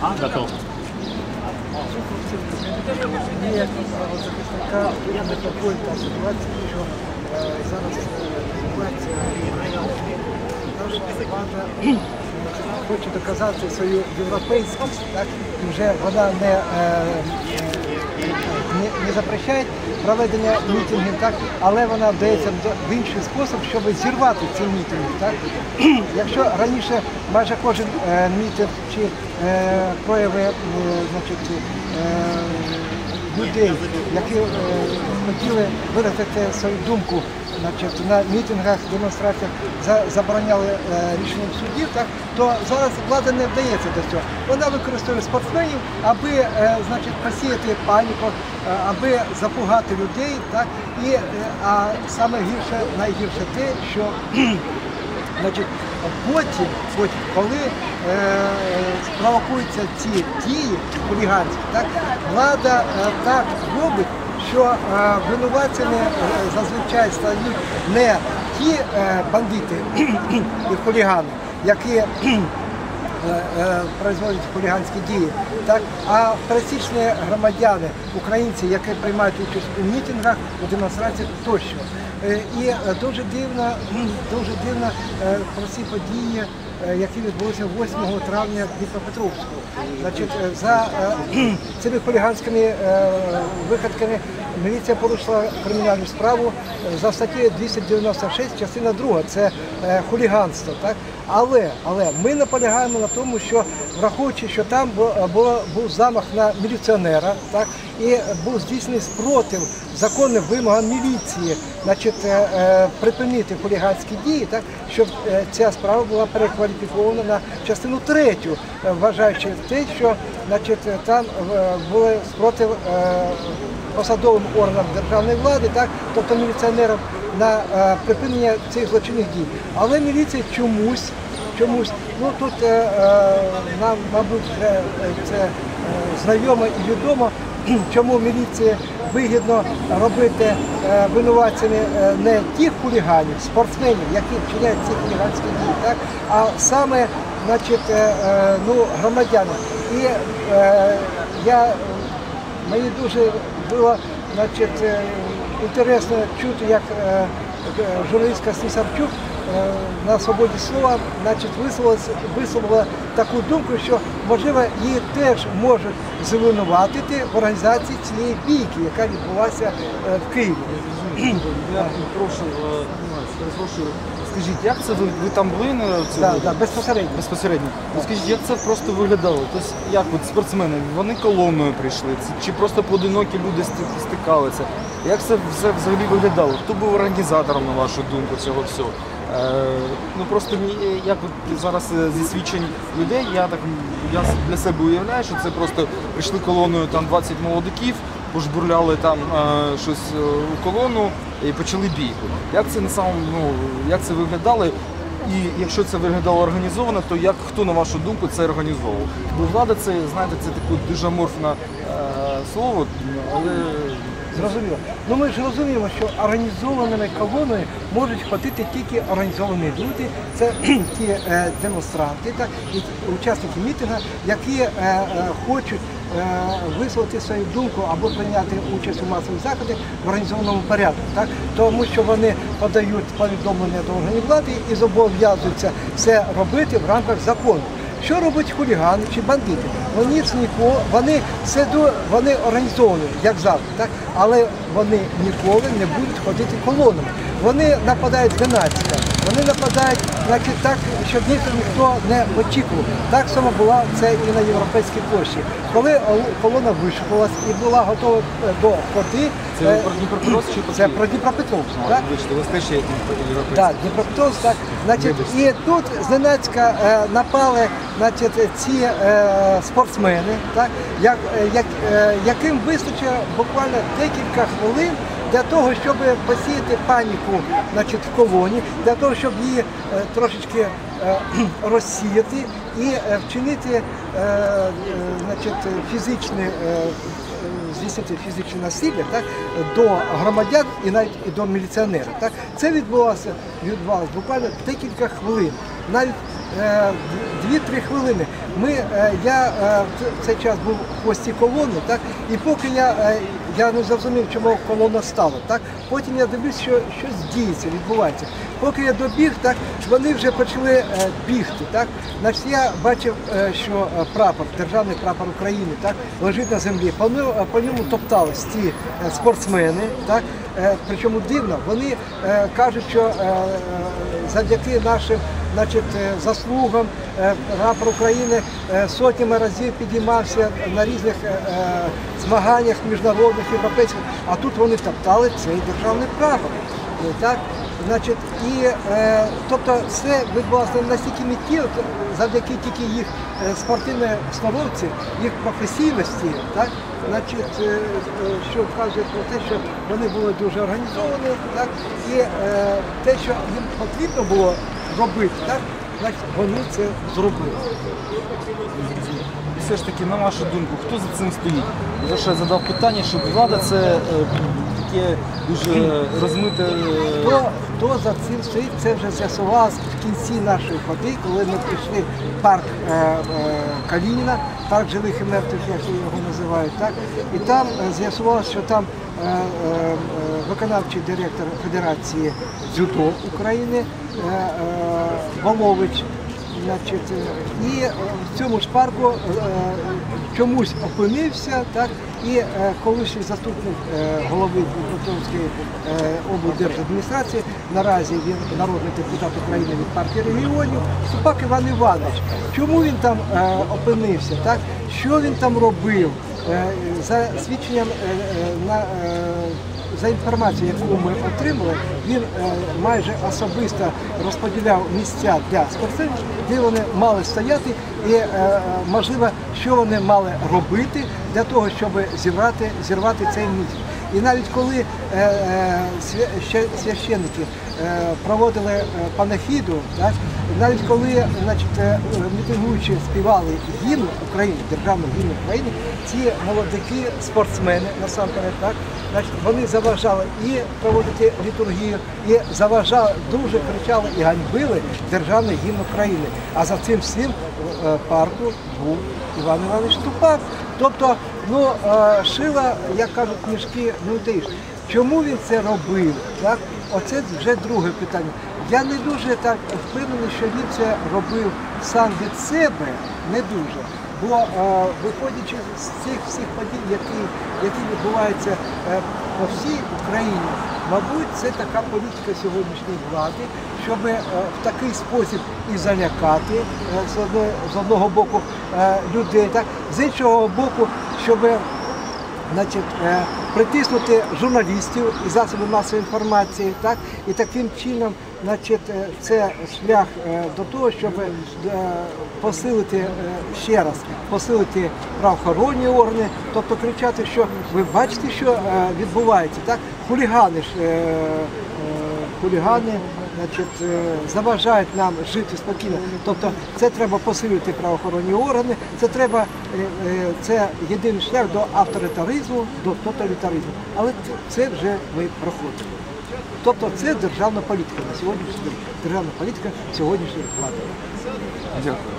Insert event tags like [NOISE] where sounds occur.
Готов. Є захисника метрополіта ситуація, що е, зараз е, відбувається наша е, доказати свою європейськість, так і вже вона не, е, не, не проведення мітингів, так, але вона вдається в інший спосіб, щоб зірвати ці мітинги. Так. [CLEARS THROAT] Якщо раніше майже кожен е, мітинг чи е, прояви е, значить, е, людей, які е, хотіли виразити свою думку значить, на мітингах, демонстраціях, забороняли е, рішенням судів, так, то зараз влада не вдається до цього. Вона використовує спортсменів, аби е, значить, посіяти паніку, е, аби запугати людей. Так, і, а саме гірше, найгірше те, що [CLEARS THROAT] Значить, потім, потім, коли е, спровокуються ці дії хуліганські, так, влада так робить, що е, винуватцями е, зазвичай стають не ті е, бандити і хулігани, які производять хуліганські дії, так, а пересічні громадяни, українці, які приймають участь у мітингах, у демонстраціях тощо. І дуже дивно, дуже дивно про ці події, які відбулися 8 травня в Дніпропетровську. Значить, е, за е, [CLEARS THROAT] цими хуліганськими е, виходками міліція порушила кримінальну справу е, за статтєю 296, частина 2, це е, хуліганство. Так? Але, але ми наполягаємо на тому, що враховуючи, що там був замах на міліціонера, так, і був здійснений спротив законним вимогам міліції, значить, е, е, припинити хуліганські дії, так, щоб е, ця справа була перекваліфікована на частину третю, вважаючи те, що значить, там були спротив посадовим органам державної влади, так, тобто міліціонерам, на припинення цих злочинних дій. Але міліція чомусь, чомусь, ну тут е, е, нам, мабуть, вже е, це знайомо і відомо, [CLEARS THROAT] чому міліції вигідно робити винуватцями не тих хуліганів, спортсменів, які вчиняють ці хуліганські дії, так, а саме значить, ну, громадяни. І я Мені дуже було значить, інтересно чути, як журналістка Снісарчук е, на свободі слова значить, висловила, висловила таку думку, що можливо її теж можуть звинуватити в організації цієї бійки, яка відбулася е, в Києві. Я прошу, е, перепрошую, скажіть, як це ви, ви там були на цьому? Да, да, безпосередньо. Безпосередньо. Ну скажіть, як це просто виглядало? Тобто, як от спортсмени, вони колоною прийшли, Це- чи просто поодинокі люди сти- стикалися? Як це все взагалі виглядало? Хто був організатором, на вашу думку, цього всього? Е, ну просто як зараз е, зі свідчень людей, я так я для себе уявляю, що це просто прийшли колоною там 20 молодиків, пожбурляли там е, щось у колону і почали бійку. Як це на самому, ну як це виглядало? І якщо це виглядало організовано, то як хто на вашу думку це організовував? Бо влада це знаєте, це таке дуже аморфне е, слово, але Зрозуміло. Ну ми ж розуміємо, що організованими колоною можуть ходити тільки організовані люди, це [CLEARS THROAT] ті е, демонстранти так, і учасники мітингу, які е, е, хочуть е, висловити свою думку або прийняти участь у масових заходах в організованому порядку. Так? Тому що вони подають повідомлення до органів влади і зобов'язуються це робити в рамках закону. Що робить хулігани чи бандити? Вони це ніколи, вони це вони організовані, як завжди, так? але вони ніколи не будуть ходити колонами. Вони нападають зненацька, вони нападають, значить, так, щоб ніхто ніхто не очікував. Так само була це і на європейській площі. Коли колона вишукувалась і була готова е, до ходи, це е, про Дніпропетровськ чи це про Дніпропетровськ. Так? Вибачте. Так, Дніпропетровськ, так. Значить, і тут зненацька е, напали значить, ці спортсмени, так, як, як, яким вистачило буквально декілька хвилин для того, щоб посіяти паніку значить, в колоні, для того, щоб її е, трошечки е, [CLEARS THROAT] розсіяти і е, вчинити значить, фізичне. здійснити фізичне насилля так, до громадян і навіть і до міліціонерів. Так. Це відбувалося, відбувалося буквально декілька хвилин. навіть дві-три хвилини. Ми, я в цей час був в хвості колони, так, і поки я, я не зрозумів, чому колона стала, так, потім я дивлюсь, що щось діється, відбувається. Поки я добіг, так, вони вже почали е, бігти. Так. Значить, я бачив, е, що е, прапор, державний прапор України, так, лежить на землі. По ньому, по ньому топтались ці е, спортсмени. Так. Е, Причому дивно, вони е, кажуть, що е, е, завдяки нашим значить, е, заслугам е, прапор України е, сотнями разів підіймався на різних е, е, змаганнях міжнародних, європейських, а тут вони топтали цей державний прапор. Е, Так? Значить, і, е, тобто це відбувалося настільки миттєво, завдяки тільки їх е, спортивної сноровці, їх професійності, так? Значить, е, е, що вказує про те, що вони були дуже організовані, так? і е, те, що їм потрібно було робити, так? значить, вони це зробили. І все ж таки, на вашу думку, хто за цим стоїть? Що я задав питання, щоб влада це е, таке дуже розмите. е, Хто, хто за цим стоїть, це вже з'ясувалося в кінці нашої ходи, коли ми прийшли в парк е, е, Калініна, парк живих і мертвих, як його називають, так? І там е, з'ясувалося, що там е, е, е, виконавчий директор Федерації дзюдо України е, е, е, і в цьому ж парку е, чомусь опинився, так, і колишній заступник голови Дніпропетровської облдержадміністрації, наразі він народний депутат України від партії регіонів, Ступак Іван Іванович. Чому він там опинився? Так? Що він там робив? За свідченням на за інформацією, яку ми отримали, він е, майже особисто розподіляв місця для спортсменів, де вони мали стояти, і е, е, можливо, що вони мали робити для того, щоб зірвати, зірвати цей мітинг. І навіть коли свя- ще- священники проводили панахіду, навіть коли значить, мітингуючі співали гімн України, державний гімн України, ці молодики, спортсмени насамперед, так, значить, вони заважали і проводити літургію, і заважали, дуже кричали і ганьбили державний гімн України. А за цим всім е, парку був Іван Іванович Тупак. Тобто, ну, е, шила, як кажуть, мішки не вдаєш. Чому він це робив? Так? Оце вже друге питання. Я не дуже так впевнений, що він це робив сам від себе, не дуже. Бо е, виходячи з цих всіх подій, які, які відбуваються е, по всій Україні, мабуть, це така політика сьогоднішньої влади, щоб е, в такий спосіб і залякати е, з, одного, з одного боку е, людей, так, з іншого боку, щоб значить, е, притиснути журналістів і засоби масової інформації, так, і таким чином значить, е, це шлях е, до того, щоб е, посилити ще раз, посилити правоохоронні органи, тобто кричати, що ви бачите, що відбувається, так, хулігани ж. Хулігани значить, е, заважають нам жити спокійно. Тобто це треба посилити правоохоронні органи, це треба, е, е, це єдиний шлях до авторитаризму, до тоталітаризму. Але це вже ми проходимо. Тобто це державна політика на сьогоднішній день, державна політика сьогоднішньої влади. Дякую.